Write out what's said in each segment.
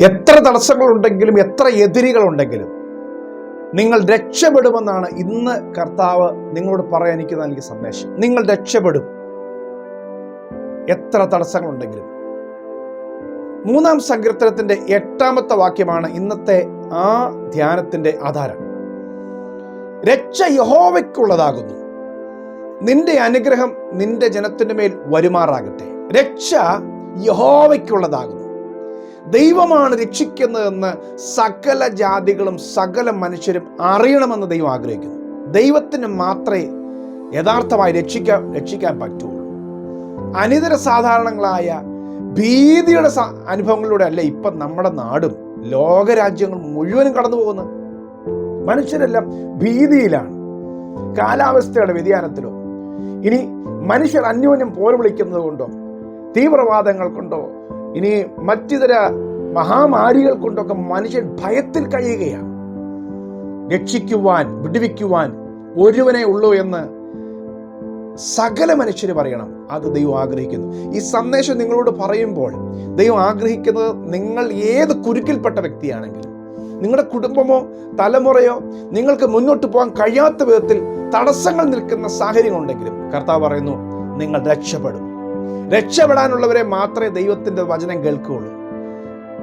എത്ര തടസ്സങ്ങളുണ്ടെങ്കിലും എത്ര എതിരികളുണ്ടെങ്കിലും നിങ്ങൾ രക്ഷപ്പെടുമെന്നാണ് ഇന്ന് കർത്താവ് നിങ്ങളോട് പറയാൻ എനിക്ക് നൽകിയ സന്ദേശം. നിങ്ങൾ രക്ഷപ്പെടും. എത്ര തടസ്സങ്ങളുണ്ടെങ്കിലും. മൂന്നാം സങ്കീർത്തനത്തിന്റെ എട്ടാമത്തെ വാക്യമാണ് ഇന്നത്തെ ആ ധ്യാനത്തിന്റെ ആധാരം. രക്ഷ യഹോവയ്ക്കുള്ളതാകുന്നു. നിന്റെ അനുഗ്രഹം നിന്റെ ജനത്തിന്റെ മേൽ വരുമാറാകട്ടെ. രക്ഷ യഹോവയ്ക്കുള്ളതാകുന്നു. ദൈവമാണ് രക്ഷിക്കുന്നതെന്ന് സകല ജാതികളും സകല മനുഷ്യരും അറിയണമെന്ന് ദൈവം ആഗ്രഹിക്കുന്നു. ദൈവത്തിന് മാത്രമേ യഥാർത്ഥമായി രക്ഷിക്കാൻ രക്ഷിക്കാൻ പറ്റുള്ളൂ. അനിതര സാധാരണങ്ങളായ ഭീതിയുടെ അനുഭവങ്ങളിലൂടെ അല്ല ഇപ്പം നമ്മുടെ നാടും ലോകരാജ്യങ്ങൾ മുഴുവനും കടന്നു പോകുന്നത്. മനുഷ്യരെല്ലാം ഭീതിയിലാണ്. കാലാവസ്ഥയുടെ വ്യതിയാനത്തിലോ ഇനി മനുഷ്യർ അന്യോന്യം പോര് വിളിക്കുന്നത് കൊണ്ടോ തീവ്രവാദങ്ങൾ കൊണ്ടോ ഇനി മറ്റിതര മഹാമാരികൾ കൊണ്ടൊക്കെ മനുഷ്യൻ ഭയത്തിൽ കഴിയുകയാണ് രക്ഷിക്കുവാൻ വിടുവിക്കുവാൻ ഒരുവനെ ഉള്ളൂ എന്ന് സകല മനുഷ്യർ പറയണം. അത് ദൈവം ആഗ്രഹിക്കുന്നു. ഈ സന്ദേശം നിങ്ങളോട് പറയുമ്പോൾ ദൈവം ആഗ്രഹിക്കുന്നത് നിങ്ങൾ ഏത് കുരുക്കിൽപ്പെട്ട വ്യക്തിയാണെങ്കിലും നിങ്ങളുടെ കുടുംബമോ തലമുറയോ നിങ്ങൾക്ക് മുന്നോട്ട് പോകാൻ കഴിയാത്ത വിധത്തിൽ തടസ്സങ്ങൾ നിൽക്കുന്ന സാഹചര്യങ്ങളുണ്ടെങ്കിലും കർത്താവ് പറയുന്നു നിങ്ങൾ രക്ഷപ്പെടും. രക്ഷപ്പെടാനുള്ളവരെ മാത്രമേ ദൈവത്തിന്റെ വചനം കേൾക്കുകയുള്ളൂ.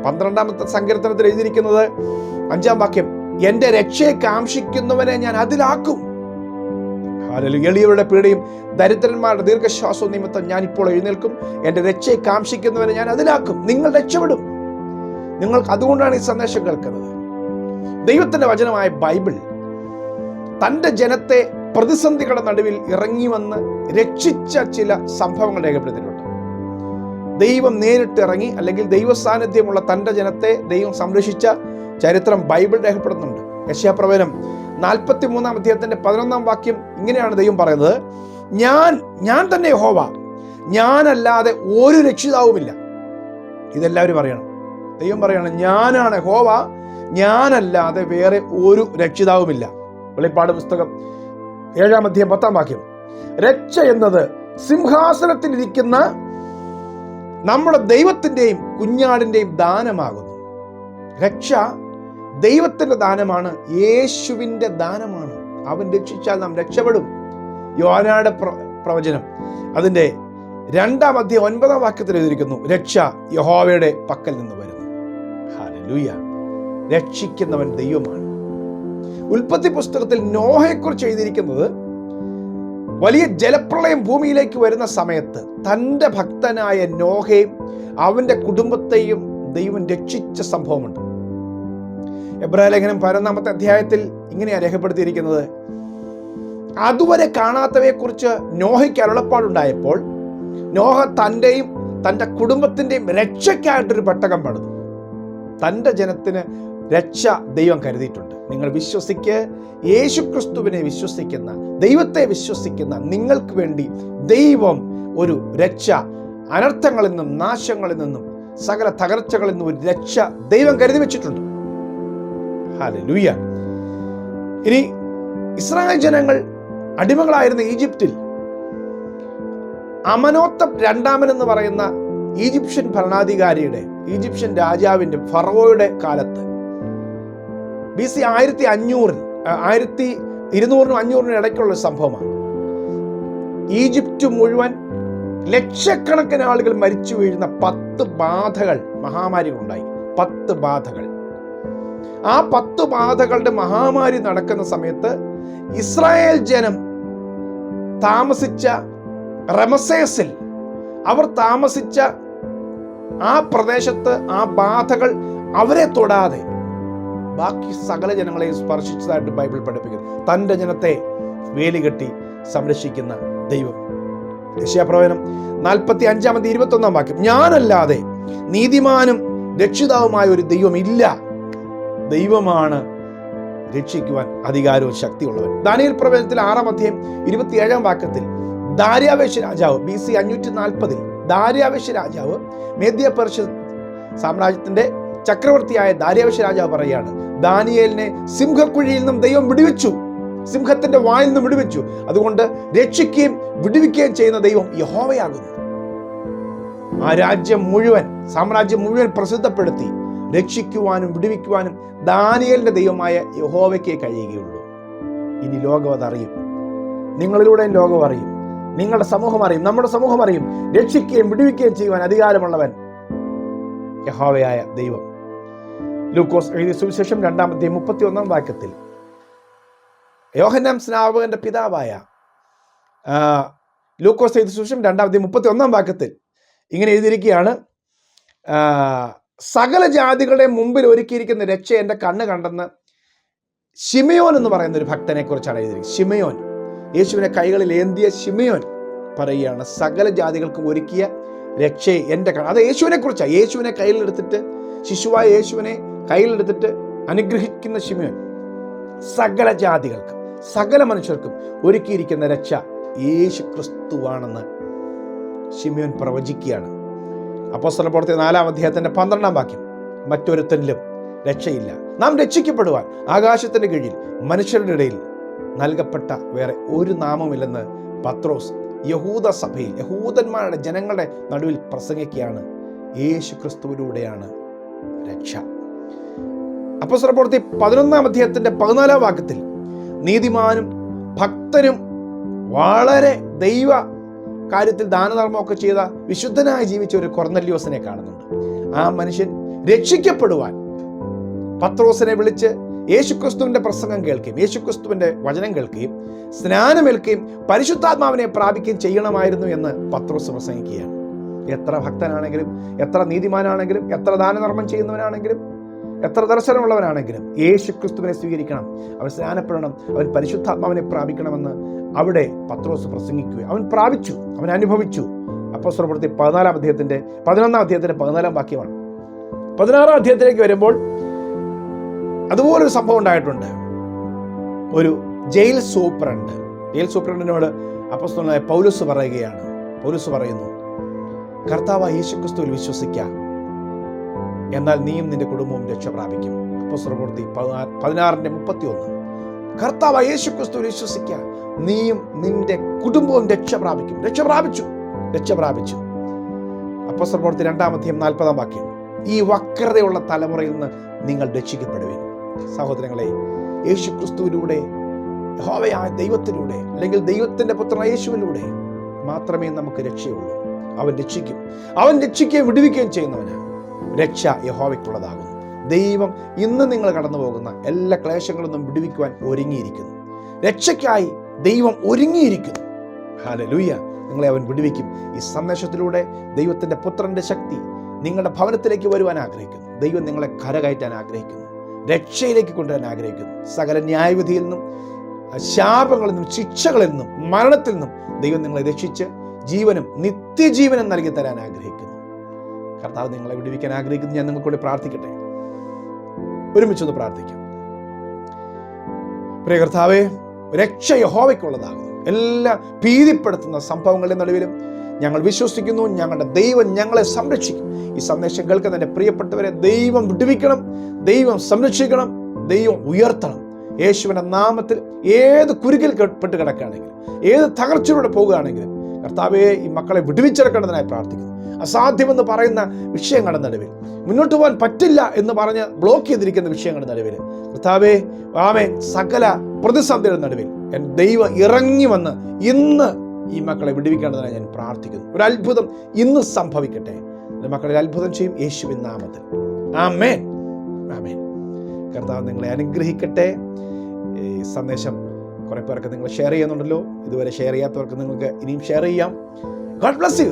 പന്ത്രണ്ടാമത്തെ സങ്കീർത്തനത്തിൽ എഴുതിയിരിക്കുന്നത് അഞ്ചാം വാക്യം എന്റെ രക്ഷയെ കാംക്ഷിക്കുന്നവനെ ഞാൻ അതിലാക്കും. എളിയവരുടെ പീഡയും ദരിദ്രന്മാരുടെ ദീർഘശ്വാസവും നിമിത്തം ഞാൻ ഇപ്പോൾ എഴുന്നേൽക്കും. എന്റെ രക്ഷയെ കാംക്ഷിക്കുന്നവനെ ഞാൻ അതിലാക്കും. നിങ്ങൾ രക്ഷപ്പെടും. നിങ്ങൾക്ക് അതുകൊണ്ടാണ് ഈ സന്ദേശം കേൾക്കുന്നത്. ദൈവത്തിന്റെ വചനമായ ബൈബിൾ തന്റെ ജനത്തെ പ്രതിസന്ധികളുടെ നടുവിൽ ഇറങ്ങി വന്ന് രക്ഷിച്ച ചില സംഭവങ്ങൾ രേഖപ്പെടുത്തിയിട്ടുണ്ട്. ദൈവം നേരിട്ട് ഇറങ്ങി അല്ലെങ്കിൽ ദൈവ സാന്നിധ്യമുള്ള തന്റെ ജനത്തെ ദൈവം സംരക്ഷിച്ച ചരിത്രം ബൈബിൾ രേഖപ്പെടുന്നുണ്ട് യശ്യാപ്രവചനം നാൽപ്പത്തി മൂന്നാം അധ്യായത്തിന്റെ പതിനൊന്നാം വാക്യം ഇങ്ങനെയാണ് ദൈവം പറയുന്നത്. ഞാൻ ഞാൻ തന്നെ ഹോവ ഞാനല്ലാതെ ഒരു രക്ഷിതാവുമില്ല. ഇതെല്ലാവരും പറയണം ദൈവം പറയാണ് ഞാനാണ് ഹോവ ഞാനല്ലാതെ വേറെ ഒരു രക്ഷിതാവുമില്ല. വെളിപ്പാട് പുസ്തകം ഏഴാം അധ്യായം പത്താം വാക്യം. രക്ഷ എന്നത് സിംഹാസനത്തിലിരിക്കുന്ന നമ്മുടെ ദൈവത്തിന്റെയും കുഞ്ഞാടിന്റെയും ദാനമാകുന്നു. രക്ഷ ദൈവത്തിന്റെ ദാനമാണ് യേശുവിന്റെ ദാനമാണ്. അവൻ രക്ഷിച്ചാൽ നാം രക്ഷപ്പെടും. യോനയുടെ പ്ര- പ്രവചനം. അതിന്റെ രണ്ടാം അധ്യായം ഒൻപതാം വാക്യത്തിൽ എഴുതിയിരിക്കുന്നു രക്ഷ യഹോവയുടെ പക്കൽ നിന്ന് വരുന്നു. ഹല്ലേലൂയ. രക്ഷിക്കുന്നവൻ ദൈവമാണ്. ഉൽപ്പത്തി പുസ്തകത്തിൽ നോഹയെക്കുറിച്ച് എഴുതിയിരിക്കുന്നത് വലിയ ജലപ്രളയം ഭൂമിയിലേക്ക് വരുന്ന സമയത്ത് തന്റെ ഭക്തനായ നോഹയും അവന്റെ കുടുംബത്തെയും ദൈവം രക്ഷിച്ച സംഭവമുണ്ട്. എബ്രാലേഖനം ലേഖനം പതിനൊന്നാമത്തെ അധ്യായത്തിൽ ഇങ്ങനെയാണ് രേഖപ്പെടുത്തിയിരിക്കുന്നത്. അതുവരെ കാണാത്തവയെക്കുറിച്ച് നോഹയ്ക്ക് അരുളപ്പാടുണ്ടായപ്പോൾ നോഹ തന്റെയും തന്റെ കുടുംബത്തിന്റെയും രക്ഷയ്ക്കായിട്ടൊരു പെട്ടകം പണിതു. തന്റെ ജനത്തിന് രക്ഷ ദൈവം കരുതിയിട്ടുണ്ട്. നിങ്ങൾ വിശ്വസിക്ക്. യേശുക്രിസ്തുവിനെ വിശ്വസിക്കുന്ന ദൈവത്തെ വിശ്വസിക്കുന്ന നിങ്ങൾക്ക് വേണ്ടി ദൈവം ഒരു രക്ഷ. അനർത്ഥങ്ങളിൽ നിന്നും നാശങ്ങളിൽ നിന്നും സകല തകർച്ചകളിൽ നിന്നും ഒരു രക്ഷ ദൈവം കരുതി വെച്ചിട്ടുണ്ട്. ഹല്ലേലൂയ. ഇനി ഇസ്രായേൽ ജനങ്ങൾ അടിമകളായിരുന്ന ഈജിപ്തിൽ അമനോത്തം രണ്ടാമൻ എന്ന് പറയുന്ന ഈജിപ്ഷ്യൻ ഭരണാധികാരിയുടെ ഈജിപ്ഷ്യൻ രാജാവിന്റെ ഫറവോയുടെ കാലത്ത് ബി സി ആയിരത്തി അഞ്ഞൂറിൽ ആയിരത്തി ഇരുന്നൂറിനും അഞ്ഞൂറിനും ഇടയ്ക്കുള്ള സംഭവമാണ്. ഈജിപ്റ്റ് മുഴുവൻ ലക്ഷക്കണക്കിന് ആളുകൾ മരിച്ചു വീഴുന്ന പത്ത് ബാധകൾ മഹാമാരികളുണ്ടായി. പത്ത് ബാധകൾ. ആ പത്ത് ബാധകളുടെ മഹാമാരി നടക്കുന്ന സമയത്ത് ഇസ്രായേൽ ജനം താമസിച്ച റമസേസിൽ അവർ താമസിച്ച ആ പ്രദേശത്ത് ആ ബാധകൾ അവരെ തൊടാതെ ബാക്കി സകല ജനങ്ങളെയും സ്പർശിച്ചതായിട്ട് ബൈബിൾ പഠിപ്പിക്കുന്നു. തന്റെ ജനത്തെ വേലികെട്ടി സംരക്ഷിക്കുന്ന ദൈവം. യശയാപ്രവചനം നാൽപ്പത്തി അഞ്ചാമത്തെ ഇരുപത്തി ഒന്നാം വാക്യം. ഞാനല്ലാതെ നീതിമാനും രക്ഷിതാവുമായ ഒരു ദൈവം ഇല്ല ദൈവമാണ് രക്ഷിക്കുവാൻ അധികാരവും ശക്തിയുള്ളവൻ. ദാനിയൽ പ്രവചനത്തിൽ ആറാം അധ്യായം ഇരുപത്തിയേഴാം വാക്യത്തിൽ ദാര്യാവേശ രാജാവ് ബി സി അഞ്ഞൂറ്റി നാൽപ്പതിൽ ദാര്യാവേശ രാജാവ് മേദ്യ പെർഷ്യ സാമ്രാജ്യത്തിന്റെ ചക്രവർത്തിയായ ദാര്യാവേശ രാജാവ് പറയുകയാണ് ദാനിയേലിനെ സിംഹക്കുഴിയിൽ നിന്നും ദൈവം വിടുവിച്ചു. സിംഹത്തിന്റെ വായിൽ നിന്നും വിടുവിച്ചു. അതുകൊണ്ട് രക്ഷിക്കുകയും വിടുവിക്കുകയും ചെയ്യുന്ന ദൈവം യഹോവയാകുന്നു. ആ രാജ്യം മുഴുവൻ സാമ്രാജ്യം മുഴുവൻ പ്രസിദ്ധപ്പെടുത്തി രക്ഷിക്കുവാനും വിടുവിക്കുവാനും ദാനിയലിന്റെ ദൈവമായ യഹോവയ്ക്കേ കഴിയുകയുള്ളൂ. ഇനി ലോകം അതറിയും. നിങ്ങളിലൂടെ ലോകം അറിയും. നിങ്ങളുടെ സമൂഹം അറിയും. നമ്മുടെ സമൂഹം അറിയും. രക്ഷിക്കുകയും വിടുവിക്കുകയും ചെയ്യുവാൻ അധികാരമുള്ളവൻ യഹോവയായ ദൈവം. ലൂക്കോസ് എഴുതിയ സുവിശേഷം രണ്ടാമത്തെ മുപ്പത്തി ഒന്നാം വാക്യത്തിൽ. യോഹന്നാം സ്നാപകന്റെ പിതാവായ ലൂക്കോസ് എഴുതിയ സുവിശേഷം രണ്ടാമത്തെ മുപ്പത്തി ഒന്നാം വാക്യത്തിൽ ഇങ്ങനെ എഴുതിയിരിക്കുകയാണ് സകല ജാതികളുടെ മുമ്പിൽ ഒരുക്കിയിരിക്കുന്ന രക്ഷ എന്റെ കണ്ണ് കണ്ടെന്ന് ഷിമയോൻ എന്ന് പറയുന്ന ഒരു ഭക്തനെ കുറിച്ചാണ് എഴുതിയിരിക്കുന്നത്. ഷിമയോൻ യേശുവിനെ കൈകളിൽ ഏന്തിയ ഷിമയോൻ പറയുകയാണ് സകല ജാതികൾക്കും ഒരുക്കിയ രക്ഷയെ എന്റെ കണ്ണ്. അത് യേശുവിനെ കുറിച്ചാണ് യേശുവിനെ കയ്യിലെടുത്തിട്ട് ശിശുവായ യേശുവിനെ കയ്യിലെടുത്തിട്ട് അനുഗ്രഹിക്കുന്ന ശിമയോൻ സകല ജാതികൾക്കും സകല മനുഷ്യർക്കും ഒരുക്കിയിരിക്കുന്ന രക്ഷ യേശു ക്രിസ്തുവാണെന്ന് ശിമയോൻ പ്രവചിക്കുകയാണ്. അപ്പോസ്തല പ്രവർത്തി നാലാം അധ്യായത്തിന്റെ പന്ത്രണ്ടാം വാക്യം മറ്റൊരുത്തനിലും രക്ഷയില്ല. നാം രക്ഷിക്കപ്പെടുവാൻ ആകാശത്തിന്റെ കീഴിൽ മനുഷ്യരുടെ ഇടയിൽ നൽകപ്പെട്ട വേറെ ഒരു നാമമില്ലെന്ന് പത്രോസ് യഹൂദ സഭയിൽ യഹൂദന്മാരുടെ ജനങ്ങളുടെ നടുവിൽ പ്രസംഗിക്കുകയാണ്. യേശു ക്രിസ്തുവിലൂടെയാണ് രക്ഷ. അപ്പോസ്തല പ്രവർത്തി പതിനൊന്നാം അധ്യായത്തിന്റെ പതിനാലാം വാക്യത്തിൽ നീതിമാനും ഭക്തനും വളരെ ദൈവ കാര്യത്തിൽ ദാനധർമ്മമൊക്കെ ചെയ്ത വിശുദ്ധനായി ജീവിച്ച ഒരു കൊർന്നല്യോസിനെ കാണുന്നുണ്ട്. ആ മനുഷ്യൻ രക്ഷിക്കപ്പെടുവാൻ പത്രോസിനെ വിളിച്ച് യേശുക്രിസ്തുവിന്റെ പ്രസംഗം കേൾക്കുകയും യേശുക്രിസ്തുവിന്റെ വചനം കേൾക്കുകയും സ്നാനമേൽക്കുകയും പരിശുദ്ധാത്മാവിനെ പ്രാപിക്കുകയും ചെയ്യണമായിരുന്നു എന്ന് പത്രോസ് പ്രസംഗിക്കുകയാണ്. എത്ര ഭക്തനാണെങ്കിലും എത്ര നീതിമാനാണെങ്കിലും എത്ര ദാനധർമ്മം ചെയ്യുന്നവനാണെങ്കിലും എത്ര ദർശനമുള്ളവനാണെങ്കിലും യേശു ക്രിസ്തുവിനെ സ്വീകരിക്കണം. അവൻ സ്നാനപ്പെടണം. അവൻ പരിശുദ്ധാത്മാവിനെ പ്രാപിക്കണമെന്ന് അവിടെ പത്രോസ് പ്രസംഗിക്കുക അവൻ പ്രാപിച്ചു. അവൻ അനുഭവിച്ചു. അപ്പോസ്തലപ്രവൃത്തി പതിനാലാം അധ്യായത്തിന്റെ പതിനൊന്നാം അധ്യായത്തിന്റെ പതിനാലാം വാക്യമാണ്. പതിനാറാം അധ്യായത്തിലേക്ക് വരുമ്പോൾ അതുപോലൊരു സംഭവം ഉണ്ടായിട്ടുണ്ട്. ഒരു ജയിൽ സൂപ്രണ്ട്. ജയിൽ സൂപ്രണ്ടിനോട് അപ്പസ്തലനായ പൗലുസ് പറയുകയാണ്. പൗലുസ് പറയുന്നു കർത്താവ് യേശുക്രിസ്തുവിൽ വിശ്വസിക്കാം എന്നാൽ നീയും നിന്റെ കുടുംബവും രക്ഷ പ്രാപിക്കും. അപ്പസ്തലപ്രവൃത്തി പതിനാറ് പതിനാറിന്റെ മുപ്പത്തി ഒന്ന് കർത്താവ് യേശു ക്രിസ്തു വിശ്വസിക്കുക നീയും നിന്റെ കുടുംബവും രക്ഷ പ്രാപിക്കും. രക്ഷ പ്രാപിച്ചു. രക്ഷ പ്രാപിച്ചു. അപ്പസ്തലപ്രവൃത്തി രണ്ടാമധ്യം നാൽപ്പതാം വാക്യം. ഈ വക്രതയുള്ള തലമുറയിൽ നിന്ന് നിങ്ങൾ രക്ഷിക്കപ്പെടുവിൻ. സഹോദരങ്ങളെ യേശു ക്രിസ്തുവിലൂടെ ഹോവയായ ദൈവത്തിലൂടെ അല്ലെങ്കിൽ ദൈവത്തിന്റെ പുത്ര യേശുവിലൂടെ മാത്രമേ നമുക്ക് രക്ഷയുള്ളൂ. അവൻ രക്ഷിക്കും. അവൻ രക്ഷിക്കുകയും വിടുവിക്കുകയും ചെയ്യുന്നവന് രക്ഷ യഹോവയ്ക്കുള്ളതാകുന്നു. ദൈവം ഇന്ന് നിങ്ങൾ കടന്നു പോകുന്ന എല്ലാ ക്ലേശങ്ങളൊന്നും വിടുവിക്കുവാൻ ഒരുങ്ങിയിരിക്കുന്നു. രക്ഷയ്ക്കായി ദൈവം ഒരുങ്ങിയിരിക്കുന്നു. ഹാലലൂയ നിങ്ങളെ അവൻ വിടുവിക്കും. ഈ സന്ദേശത്തിലൂടെ ദൈവത്തിന്റെ പുത്രന്റെ ശക്തി നിങ്ങളുടെ ഭവനത്തിലേക്ക് വരുവാൻ ആഗ്രഹിക്കുന്നു. ദൈവം നിങ്ങളെ കരകയറ്റാൻ ആഗ്രഹിക്കുന്നു. രക്ഷയിലേക്ക് കൊണ്ടുവരാൻ ആഗ്രഹിക്കുന്നു. സകല ന്യായവിധിയിൽ നിന്നും ശാപങ്ങളിൽ നിന്നും ശിക്ഷകളിൽ നിന്നും മരണത്തിൽ നിന്നും ദൈവം നിങ്ങളെ രക്ഷിച്ച് ജീവനും നിത്യജീവനും നൽകി തരാൻ ആഗ്രഹിക്കുന്നു. കർത്താവ് നിങ്ങളെ വിടുവിക്കാൻ ആഗ്രഹിക്കുന്നു. ഞാൻ നിങ്ങൾക്കൂടെ പ്രാർത്ഥിക്കട്ടെ. ഒരുമിച്ചൊന്ന് പ്രാർത്ഥിക്കാം. പ്രിയ കർത്താവേ രക്ഷ യഹോവയ്ക്കുള്ളതാകുന്നു. എല്ലാ ഭീതിപ്പെടുത്തുന്ന സംഭവങ്ങളുടെ നടുവിലും ഞങ്ങൾ വിശ്വസിക്കുന്നു. ഞങ്ങളുടെ ദൈവം ഞങ്ങളെ സംരക്ഷിക്കും. ഈ സന്ദേശം കേൾക്കുന്ന എന്റെ പ്രിയപ്പെട്ടവരെ ദൈവം വിടുവിക്കണം. ദൈവം സംരക്ഷിക്കണം. ദൈവം ഉയർത്തണം. യേശുവിന്റെ നാമത്തിൽ ഏത് കുരുകിൽ പെട്ട് കിടക്കുകയാണെങ്കിലും ഏത് തകർച്ചയിലൂടെ പോകുകയാണെങ്കിലും കർത്താവെ ഈ മക്കളെ വിടുവിച്ചെടുക്കേണ്ടതിനായി പ്രാർത്ഥിക്കുന്നു. അസാധ്യമെന്ന് പറയുന്ന വിഷയങ്ങളുടെ നടുവിൽ. മുന്നോട്ട് പോകാൻ പറ്റില്ല എന്ന് പറഞ്ഞ് ബ്ലോക്ക് ചെയ്തിരിക്കുന്ന വിഷയങ്ങളുടെ നടുവിൽ. കർത്താവേ ആമേൻ. സകല പ്രതിസന്ധിയുടെ നടുവിൽ എൻ ദൈവം ഇറങ്ങി വന്ന് ഇന്ന് ഈ മക്കളെ വിടുവിക്കേണ്ടതിനായി ഞാൻ പ്രാർത്ഥിക്കുന്നു. ഒരു അത്ഭുതം ഇന്ന് സംഭവിക്കട്ടെ. എന്റെ മക്കളെ അത്ഭുതം ചെയ്യും യേശുവിൻ നാമത്തിൽ. ആമേൻ. ആമേൻ. കർത്താവ് നിങ്ങളെ അനുഗ്രഹിക്കട്ടെ. ഈ സന്ദേശം കുറെ പേർക്ക് നിങ്ങൾ ഷെയർ ചെയ്യുന്നുണ്ടല്ലോ. ഇതുവരെ ഷെയർ ചെയ്യാത്തവർക്ക് നിങ്ങൾക്ക് ഇനിയും ഷെയർ ചെയ്യാം. God bless you